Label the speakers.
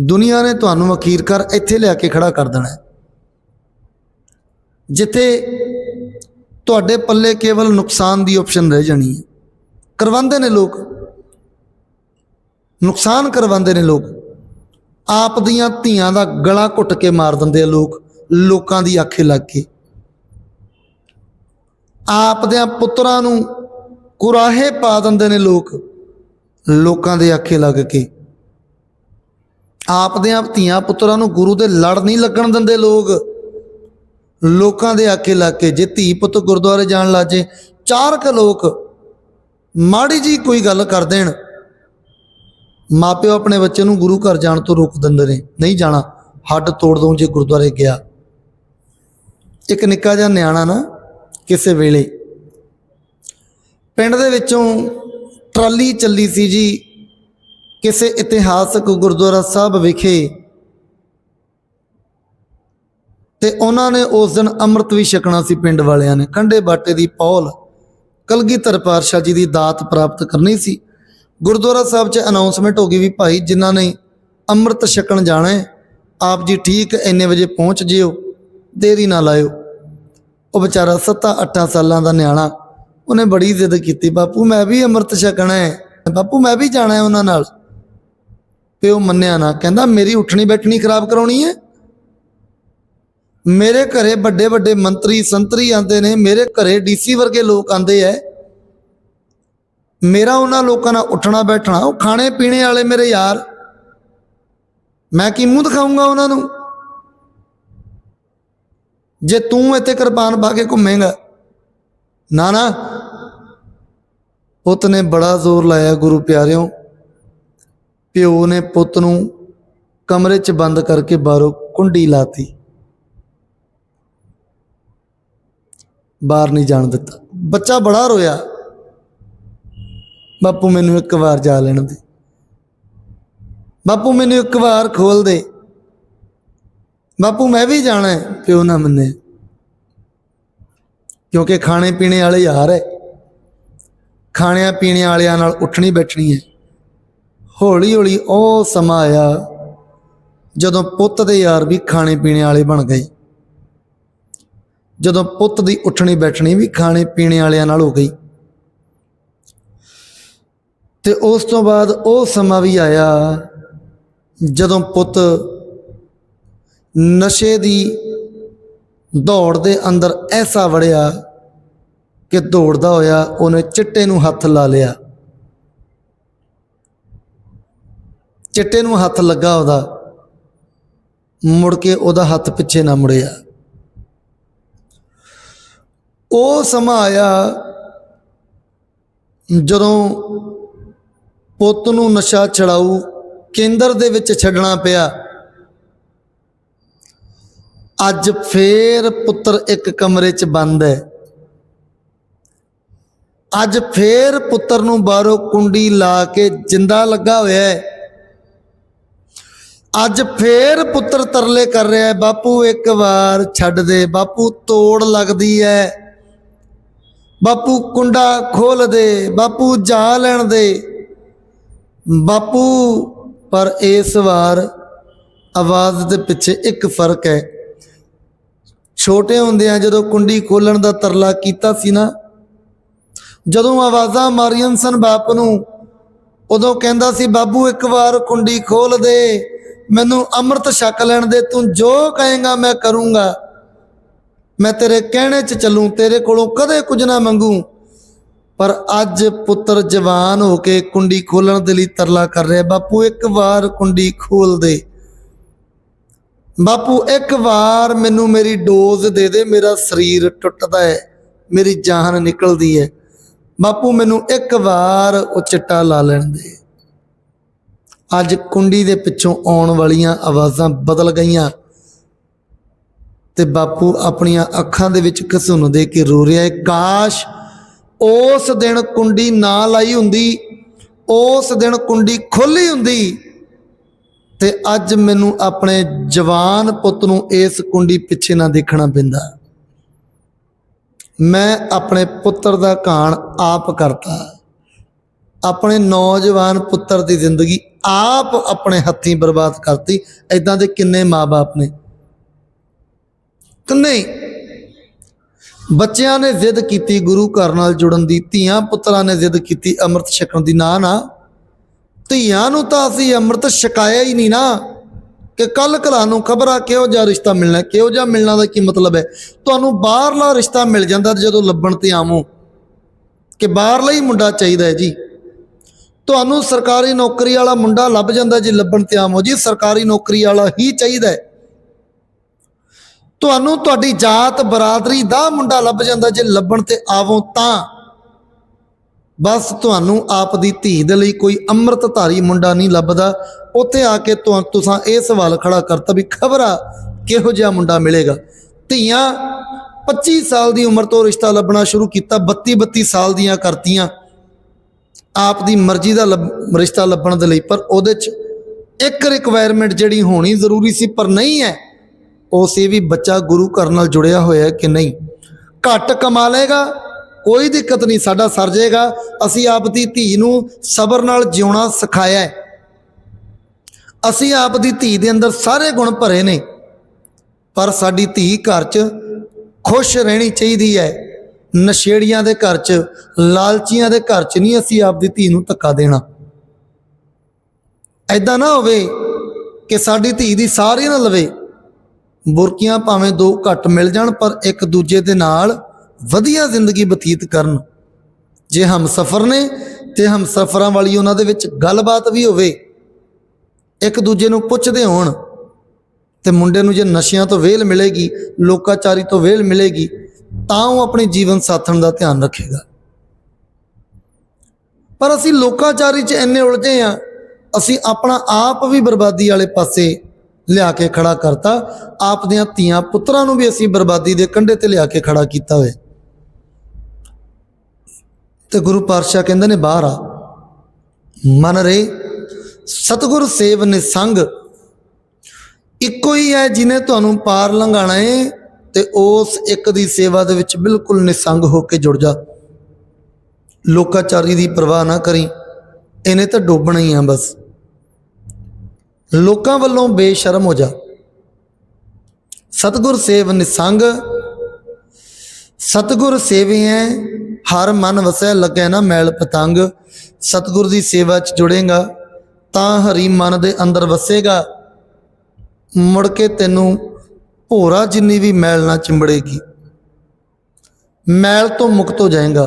Speaker 1: ਦੁਨੀਆ ਨੇ ਤੁਹਾਨੂੰ ਅਖੀਰ ਇੱਥੇ ਲਿਆ ਕੇ ਖੜਾ ਕਰ ਦੇਣਾ ਜਿੱਥੇ ਤੁਹਾਡੇ ਪੱਲੇ ਕੇਵਲ ਨੁਕਸਾਨ ਦੀ ਆਪਸ਼ਨ ਰਹਿ ਜਾਣੀ ਹੈ। ਕਰਵਾਉਂਦੇ ਨੇ ਲੋਕ। ਨੁਕਸਾਨ ਕਰਵਾਉਂਦੇ ਨੇ ਲੋਕ। ਆਪ ਦੀਆਂ ਧੀਆਂ ਦਾ ਗਲਾ ਘੁੱਟ ਕੇ ਮਾਰ ਦਿੰਦੇ ਆ ਲੋਕ। ਲੋਕਾਂ ਦੀ ਆਖੇ ਲੱਗ ਕੇ ਆਪ ਦੇ ਪੁੱਤਰਾਂ ਨੂੰ ਕੁਰਾਹੇ ਪਾ ਦਿੰਦੇ ਨੇ ਲੋਕ। ਲੋਕਾਂ ਦੇ ਆਖੇ ਲੱਗ ਕੇ ਆਪ ਦੇ ਧੀਆਂ ਪੁੱਤਰਾਂ ਨੂੰ ਗੁਰੂ ਦੇ ਲੜ ਨਹੀਂ ਲੱਗਣ ਦਿੰਦੇ ਲੋਕ। ਲੋਕਾਂ ਦੇ ਆਖੇ ਲੱਗ ਕੇ ਜੇ ਧੀ ਪੁੱਤ ਗੁਰਦੁਆਰੇ ਜਾਣ ਲੱਜੇ ਚਾਰ ਕ ਲੋਕ ਮਾੜੀ ਜੀ ਕੋਈ ਗੱਲ ਕਰ ਦੇਣ। ਮਾਪਿਓ ਆਪਣੇ ਬੱਚੇ ਨੂੰ ਗੁਰੂ ਘਰ ਜਾਣ ਤੋਂ ਰੋਕ ਦਿੰਦੇ ਨੇ, ਨਹੀਂ ਜਾਣਾ, ਹੱਡ ਤੋੜ ਦਊਂ ਜੇ ਗੁਰਦੁਆਰੇ ਗਿਆ। ਇੱਕ ਨਿੱਕਾ ਜਿਹਾ ਨਿਆਣਾ ਨਾ, ਕਿਸੇ ਵੇਲੇ ਪਿੰਡ ਦੇ ਵਿੱਚੋਂ ਟਰਾਲੀ ਚੱਲੀ ਸੀ ਜੀ ਕਿਸੇ ਇਤਿਹਾਸਕ ਗੁਰਦੁਆਰਾ ਸਾਹਿਬ ਵਿਖੇ ਤੇ ਉਹਨਾਂ ਨੇ ਉਸ ਦਿਨ ਅੰਮ੍ਰਿਤ ਵੀ ਛਕਣਾ ਸੀ ਪਿੰਡ ਵਾਲਿਆਂ ਨੇ। ਕੰਡੇ ਬਾਟੇ ਦੀ ਪੌਲ, ਕਲਗੀਧਰ ਪਾਤਸ਼ਾਹ ਜੀ ਦੀ ਦਾਤ ਪ੍ਰਾਪਤ ਕਰਨੀ ਸੀ। ਗੁਰਦੁਆਰਾ ਸਾਹਿਬ 'ਚ ਅਨਾਉਂਸਮੈਂਟ ਹੋ ਗਈ ਵੀ ਭਾਈ ਜਿਨ੍ਹਾਂ ਨੇ ਅੰਮ੍ਰਿਤ ਛਕਣ ਜਾਣਾ ਹੈ, ਆਪ ਜੀ ਠੀਕ ਇੰਨੇ ਵਜੇ ਪਹੁੰਚ ਜਿਓ, ਦੇਰੀ ਨਾ ਲਾਇਓ। ਉਹ ਵਿਚਾਰਾ 7-8 ਸਾਲਾਂ ਦਾ ਨਿਆਣਾ, ਉਹਨੇ ਬੜੀ ਜ਼ਿੱਦ ਕੀਤੀ, ਬਾਪੂ ਮੈਂ ਵੀ ਅੰਮ੍ਰਿਤ ਛਕਣਾ ਹੈ, ਬਾਪੂ ਮੈਂ ਵੀ ਜਾਣਾ ਹੈ ਉਹਨਾਂ ਨਾਲ। ਉਹ ਮੰਨਿਆ ਨਾ। ਕਹਿੰਦਾ, ਮੇਰੀ ਉੱਠਣੀ ਬੈਠਣੀ ਖਰਾਬ ਕਰਾਉਣੀ ਹੈ? ਮੇਰੇ ਘਰੇ ਵੱਡੇ ਵੱਡੇ ਮੰਤਰੀ, ਸੰਤਰੀ ਆਂਦੇ ਨੇ। ਮੇਰੇ ਘਰੇ ਡੀਸੀ ਵਰਗੇ ਲੋਕ ਆਂਦੇ ਐ। ਮੇਰਾ ਉਹਨਾਂ ਲੋਕਾਂ ਨਾਲ ਉੱਠਣਾ ਬੈਠਣਾ। ਉਹ ਖਾਣੇ ਪੀਣੇ ਵਾਲੇ ਮੇਰੇ ਯਾਰ। ਮੈਂ ਕੀ ਮੂੰਹ ਦਿਖਾਉਂਗਾ ਉਹਨਾਂ ਨੂੰ? ਜੇ ਤੂੰ ਇੱਥੇ ਕਿਰਪਾਨ ਪਾ ਕੇ ਘੁੰਮੇਗਾ। ਨਾ ਨਾ। ਪੁੱਤ ਨੇ ਬੜਾ ਜ਼ੋਰ ਲਾਇਆ ਗੁਰੂ ਪਿਆਰਿਓ। ਪਿਓ ਨੇ ਪੁੱਤ ਨੂੰ ਕਮਰੇ 'ਚ ਬੰਦ ਕਰਕੇ ਬਾਹਰੋਂ ਕੁੰਡੀ ਲਾਤੀ। ਬਾਹਰ ਨਹੀਂ ਜਾਣ ਦਿੱਤਾ। ਬੱਚਾ ਬੜਾ ਰੋਇਆ। ਬਾਪੂ ਮੈਨੂੰ ਇੱਕ ਵਾਰ ਜਾ ਲੈਣ ਦੇ। ਬਾਪੂ ਮੈਨੂੰ ਇੱਕ ਵਾਰ ਖੋਲ ਦੇ। ਬਾਪੂ ਮੈਂ ਵੀ ਜਾਣਾ ਹੈ, ਪਿਓ ਨਾ ਮੰਨੇ। ਕਿਉਂਕਿ ਖਾਣੇ ਪੀਣੇ ਵਾਲੇ ਯਾਰ ਹੈ। ਖਾਣਿਆਂ ਪੀਣੇ ਵਾਲਿਆਂ ਨਾਲ ਉੱਠਣੀ ਬੈਠਣੀ ਹੈ। ਹੌਲੀ ਹੌਲੀ ਉਹ ਸਮਾਂ ਆਇਆ ਜਦੋਂ ਪੁੱਤ ਦੇ ਯਾਰ ਵੀ ਖਾਣੇ ਪੀਣੇ ਵਾਲੇ ਬਣ ਗਏ। ਜਦੋਂ ਪੁੱਤ ਦੀ ਉੱਠਣੀ ਬੈਠਣੀ ਵੀ ਖਾਣੇ ਪੀਣੇ ਵਾਲਿਆਂ ਨਾਲ ਹੋ ਗਈ। ਤੇ ਉਸ ਤੋਂ ਬਾਅਦ ਉਹ ਸਮਾਂ ਵੀ ਆਇਆ ਜਦੋਂ ਪੁੱਤ ਨਸ਼ੇ ਦੀ ਦੌੜ ਦੇ ਅੰਦਰ ਐਸਾ ਵੜਿਆ ਕਿ ਦੌੜਦਾ ਹੋਇਆ ਉਹਨੇ ਚਿੱਟੇ ਨੂੰ ਹੱਥ ਲਾ ਲਿਆ। ਚਿੱਟੇ ਨੂੰ ਹੱਥ ਲੱਗਾ ਉਹਦਾ, ਮੁੜ ਕੇ ਉਹਦਾ ਹੱਥ ਪਿੱਛੇ ਨਾ ਮੁੜਿਆ। ਉਹ ਸਮਾਂ ਆਇਆ ਜਦੋਂ ਪੁੱਤ ਨੂੰ ਨਸ਼ਾ ਛਡਾਊ ਕੇਂਦਰ ਦੇ ਵਿੱਚ ਛੱਡਣਾ ਪਿਆ। ਅੱਜ ਫੇਰ ਪੁੱਤਰ ਇੱਕ ਕਮਰੇ 'ਚ ਬੰਦ ਹੈ। ਅੱਜ ਫੇਰ ਪੁੱਤਰ ਨੂੰ ਬਾਹਰੋਂ ਕੁੰਡੀ ਲਾ ਕੇ ਜਿੰਦਾ ਲੱਗਾ ਹੋਇਆ ਹੈ। ਅੱਜ ਫੇਰ ਪੁੱਤਰ ਤਰਲੇ ਕਰ ਰਿਹਾ ਹੈ। ਬਾਪੂ, ਇੱਕ ਵਾਰ ਛੱਡ ਦੇ। ਬਾਪੂ, ਤੋੜ ਲੱਗਦੀ ਹੈ। ਬਾਪੂ, ਕੁੰਡਾ ਖੋਲ ਦੇ। ਬਾਪੂ ਜਾ ਲੈਣ ਦੇ। ਬਾਪੂ, ਪਰ ਇਸ ਵਾਰ ਆਵਾਜ਼ ਦੇ ਪਿੱਛੇ ਇੱਕ ਫ਼ਰਕ ਹੈ। ਛੋਟੇ ਹੁੰਦਿਆਂ ਜਦੋਂ ਕੁੰਡੀ ਖੋਲਣ ਦਾ ਤਰਲਾ ਕੀਤਾ ਸੀ ਨਾ, ਜਦੋਂ ਆਵਾਜ਼ਾਂ ਮਾਰੀਆਂ ਸਨ ਬਾਪ ਨੂੰ, ਉਦੋਂ ਕਹਿੰਦਾ ਸੀ ਬਾਬੂ ਇੱਕ ਵਾਰ ਕੁੰਡੀ ਖੋਲ ਦੇ। ਮੈਨੂੰ ਅੰਮ੍ਰਿਤ ਛਕ ਲੈਣ ਦੇ, ਤੂੰ ਜੋ ਕਹੇਗਾ ਮੈਂ ਕਰੂੰਗਾ। ਮੈਂ ਤੇਰੇ ਕਹਿਣੇ 'ਚ ਚੱਲੂ, ਤੇਰੇ ਕੋਲੋਂ ਕਦੇ ਕੁਝ ਨਾ ਮੰਗੂ। ਪਰ ਅੱਜ ਪੁੱਤਰ ਜਵਾਨ ਹੋ ਕੇ ਕੁੰਡੀ ਖੋਲਣ ਦੇ ਲਈ ਤਰਲਾ ਕਰ ਰਿਹਾ ਬਾਪੂ, ਇੱਕ ਵਾਰ ਕੁੰਡੀ ਖੋਲ ਦੇ। ਬਾਪੂ, ਇੱਕ ਵਾਰ ਮੈਨੂੰ ਮੇਰੀ ਡੋਜ਼ ਦੇ ਦੇ, ਮੇਰਾ ਸਰੀਰ ਟੁੱਟਦਾ ਹੈ, ਮੇਰੀ ਜਾਨ ਨਿਕਲਦੀ ਹੈ। ਬਾਪੂ, ਮੈਨੂੰ ਇੱਕ ਵਾਰ ਉਹ ਚਿੱਟਾ ਲਾ ਲੈਣ ਦੇ। ਅੱਜ ਕੁੰਡੀ ਦੇ ਪਿੱਛੋਂ ਆਉਣ ਵਾਲੀਆਂ ਆਵਾਜ਼ਾਂ ਬਦਲ ਗਈਆਂ। ਤੇ ਬਾਪੂ ਆਪਣੀਆਂ ਅੱਖਾਂ ਦੇ ਵਿੱਚ ਘਸੁੰਨ ਦੇ ਕੇ ਰੋ ਰਿਹਾ ਹੈ, ਕਾਸ਼ ਉਸ ਦਿਨ ਕੁੰਡੀ ਨਾ ਲਾਈ ਹੁੰਦੀ, ਉਸ ਦਿਨ ਕੁੰਡੀ ਖੋਲੀ ਹੁੰਦੀ। ਤੇ ਅੱਜ ਮੈਨੂੰ ਆਪਣੇ ਜਵਾਨ ਪੁੱਤ ਨੂੰ ਇਸ ਕੁੰਡੀ ਪਿੱਛੇ ਨਾ ਦੇਖਣਾ ਪੈਂਦਾ। ਮੈਂ ਆਪਣੇ ਪੁੱਤਰ ਦਾ ਕਾਣ ਆਪ ਕਰਤਾ। ਆਪਣੇ ਨੌਜਵਾਨ ਪੁੱਤਰ ਦੀ ਜ਼ਿੰਦਗੀ ਆਪ ਆਪਣੇ ਹੱਥੀਂ ਬਰਬਾਦ ਕਰਤੀ ਐਦਾਂ ਦੇ ਕਿੰਨੇ ਮਾਪੇ ਨੇ? ਕਿੰਨੇ? ਬੱਚਿਆਂ ਨੇ ਜ਼ਿੱਦ ਕੀਤੀ ਗੁਰੂ ਘਰ ਨਾਲ ਜੁੜਨ ਦੀ, ਧੀਆਂ ਪੁੱਤਰਾਂ ਨੇ ਜ਼ਿੱਦ ਕੀਤੀ ਅੰਮ੍ਰਿਤ ਛਕਣ ਦੀ। ਨਾ ਨਾ। ਧੀਆਂ ਨੂੰ ਤਾਂ ਅਸੀਂ ਅੰਮ੍ਰਿਤ ਛਕਾਇਆ ਹੀ ਨਹੀਂ ਨਾ। ਕਿ ਕੱਲ ਕਲਾ ਨੂੰ ਖਬਰਾਂ ਕਿਹੋ ਜਿਹਾ ਰਿਸ਼ਤਾ ਮਿਲਣਾ, ਕਿਹੋ ਜਿਹਾ ਮਿਲਣਾ ਦਾ ਕੀ ਮਤਲਬ ਹੈ? ਤੁਹਾਨੂੰ ਬਾਹਰਲਾ ਰਿਸ਼ਤਾ ਮਿਲ ਜਾਂਦਾ ਜਦੋਂ ਲੱਭਣ ਤੇ ਆਵੋ, ਕਿ ਬਾਹਰਲਾ ਹੀ ਮੁੰਡਾ ਚਾਹੀਦਾ ਹੈ ਜੀ। ਤੁਹਾਨੂੰ ਸਰਕਾਰੀ ਨੌਕਰੀ ਵਾਲਾ ਮੁੰਡਾ ਲੱਭ ਜਾਂਦਾ ਜੇ, ਲੱਭਣ ਤੇ ਆਵੋ ਜੀ, ਸਰਕਾਰੀ ਨੌਕਰੀ ਵਾਲਾ ਹੀ ਚਾਹੀਦਾ ਹੈ। ਤੁਹਾਨੂੰ ਤੁਹਾਡੀ ਜਾਤ ਬਰਾਦਰੀ ਦਾ ਮੁੰਡਾ ਲੱਭ ਜਾਂਦਾ ਜੇ ਲੱਭਣ ਤੇ ਆਵੋ ਤਾਂ। ਬਸ ਤੁਹਾਨੂੰ ਆਪ ਦੀ ਧੀ ਦੇ ਲਈ ਕੋਈ ਅੰਮ੍ਰਿਤਧਾਰੀ ਮੁੰਡਾ ਨਹੀਂ ਲੱਭਦਾ। ਉੱਥੇ ਆ ਕੇ ਤੁਹਾ- ਤੁਸੀਂ ਇਹ ਸਵਾਲ ਖੜਾ ਕਰਤਾ ਵੀ ਖਬਰਾ ਕਿਹੋ ਜਿਹਾ ਮੁੰਡਾ ਮਿਲੇਗਾ। ਧੀਆਂ 25 ਸਾਲ ਦੀ ਉਮਰ ਤੋਂ ਰਿਸ਼ਤਾ ਲੱਭਣਾ ਸ਼ੁਰੂ ਕੀਤਾ 32 32 ਸਾਲ ਦੀਆਂ ਕਰਤੀਆਂ। ਆਪ ਦੀ ਮਰਜ਼ੀ ਦਾ ਲੱਭ- ਰਿਸ਼ਤਾ ਲੱਭਣ ਦੇ ਲਈ, ਪਰ ਉਹਦੇ 'ਚ ਇੱਕ ਰਿਕੁਆਇਰਮੈਂਟ ਜਿਹੜੀ ਹੋਣੀ ਜ਼ਰੂਰੀ ਸੀ, ਪਰ ਨਹੀਂ ਹੈ, ਉਹ ਸੀ ਵੀ ਬੱਚਾ ਗੁਰੂ ਘਰ ਨਾਲ ਜੁੜਿਆ ਹੋਇਆ ਹੈ ਕਿ ਨਹੀਂ। ਘੱਟ ਕਮਾ ਲੇਗਾ ਕੋਈ ਦਿੱਕਤ ਨਹੀਂ, ਸਾਡਾ ਸਰ ਜਾਏਗਾ ਅਸੀਂ ਆਪ ਦੀ ਧੀ ਨੂੰ ਸਬਰ ਨਾਲ ਜਿਉਣਾ ਸਿਖਾਇਆ ਹੈ। ਅਸੀਂ ਆਪ ਦੀ ਧੀ ਦੇ ਅੰਦਰ ਸਾਰੇ ਗੁਣ ਭਰੇ ਨੇ, ਪਰ ਸਾਡੀ ਧੀ ਘਰ 'ਚ ਖੁਸ਼ ਰਹਿਣੀ ਚਾਹੀਦੀ ਹੈ। ਨਸ਼ੇੜੀਆਂ ਦੇ ਘਰ 'ਚ, ਲਾਲਚੀਆਂ ਦੇ ਘਰ 'ਚ ਨਹੀਂ ਅਸੀਂ ਆਪਦੀ ਧੀ ਨੂੰ ਧੱਕਾ ਦੇਣਾ। ਐਦਾਂ ਨਾ ਹੋਵੇ ਕਿ ਸਾਡੀ ਧੀ ਦੀ ਸਾਰੀ ਨਾ ਲਵੇ। ਬੁਰਕੀਆਂ ਭਾਵੇਂ ਦੋ ਘੱਟ ਮਿਲ ਜਾਣ, ਪਰ ਇੱਕ ਦੂਜੇ ਦੇ ਨਾਲ ਵਧੀਆ ਜ਼ਿੰਦਗੀ ਬਤੀਤ ਕਰਨ। ਜੇ ਹਮਸਫਰ ਨੇ, ਤੇ ਹਮਸਫਰਾਂ ਵਾਲੀ ਉਹਨਾਂ ਦੇ ਵਿੱਚ ਗੱਲਬਾਤ ਵੀ ਹੋਵੇ। ਇੱਕ ਦੂਜੇ ਨੂੰ ਪੁੱਛਦੇ ਹੋਣ, ਤੇ ਮੁੰਡੇ ਨੂੰ ਜੇ ਨਸ਼ਿਆਂ ਤੋਂ ਵੇਲ ਮਿਲੇਗੀ, ਲੋਕਾਚਾਰੀ ਤੋਂ ਵੇਲ ਮਿਲੇਗੀ ਤਾਂ ਉਹ ਆਪਣੇ ਜੀਵਨ ਸਾਥਣ ਦਾ ਧਿਆਨ ਰੱਖੇਗਾ। ਪਰ ਅਸੀਂ ਲੋਕਾਚਾਰੀ 'ਚ ਇੰਨੇ ਉਲਝੇ ਆ, ਅਸੀਂ ਆਪਣਾ ਆਪ ਵੀ ਬਰਬਾਦੀ ਵਾਲੇ ਪਾਸੇ ਲਿਆ ਕੇ ਖੜਾ ਕਰਤਾ। ਆਪ ਦੀਆਂ ਧੀਆਂ ਪੁੱਤਰਾਂ ਨੂੰ ਵੀ ਅਸੀਂ ਬਰਬਾਦੀ ਦੇ ਕੰਢੇ ਤੇ ਲਿਆ ਕੇ ਖੜਾ ਕੀਤਾ ਹੋਇਆ। ਤੇ ਗੁਰੂ ਪਾਤਸ਼ਾਹ ਕਹਿੰਦੇ ਨੇ, ਬਾਹਰ ਆ। ਮਨ ਰੇ, ਸਤਿਗੁਰ ਸੇਵ ਨਿਸੰਗ। ਇੱਕੋ ਹੀ ਹੈ ਜਿਨੇ ਤੁਹਾਨੂੰ ਪਾਰ ਲੰਘਾਣਾ ਏ ਤੇ ਉਸ ਇੱਕ ਦੀ ਸੇਵਾ ਦੇ ਵਿੱਚ ਬਿਲਕੁਲ ਨਿਸੰਗ ਹੋ ਕੇ ਜੁੜ ਜਾ। ਲੋਕਾਚਾਰੀ ਦੀ ਪਰਵਾਹ ਨਾ ਕਰੀ। ਇਹਨੇ ਤਾਂ ਡੋਬਣਾ ਹੀ ਆ ਬਸ। ਲੋਕਾਂ ਵੱਲੋਂ ਬੇਸ਼ਰਮ ਹੋ ਜਾ। ਸਤਿਗੁਰ ਸੇਵ ਨਿਸੰਗ। ਸਤਿਗੁਰ ਸੇਵੀਐ, ਹਰ ਮਨ ਵਸੈ ਲੱਗੈ ਨਾ ਮੈਲ ਪਤੰਗ। ਸਤਿਗੁਰ ਦੀ ਸੇਵਾ 'ਚ ਜੁੜੇਗਾ, ਤਾਂ ਹਰੀ ਮਨ ਦੇ ਅੰਦਰ ਵਸੇਗਾ। ਮੁੜ ਕੇ ਤੈਨੂੰ ਭੋਰਾ ਜਿੰਨੀ ਵੀ ਮੈਲ ਨਾ ਚਿੰਬੜੇਗੀ ਮੈਲ ਤੋਂ ਮੁਕਤ ਹੋ ਜਾਏਗਾ।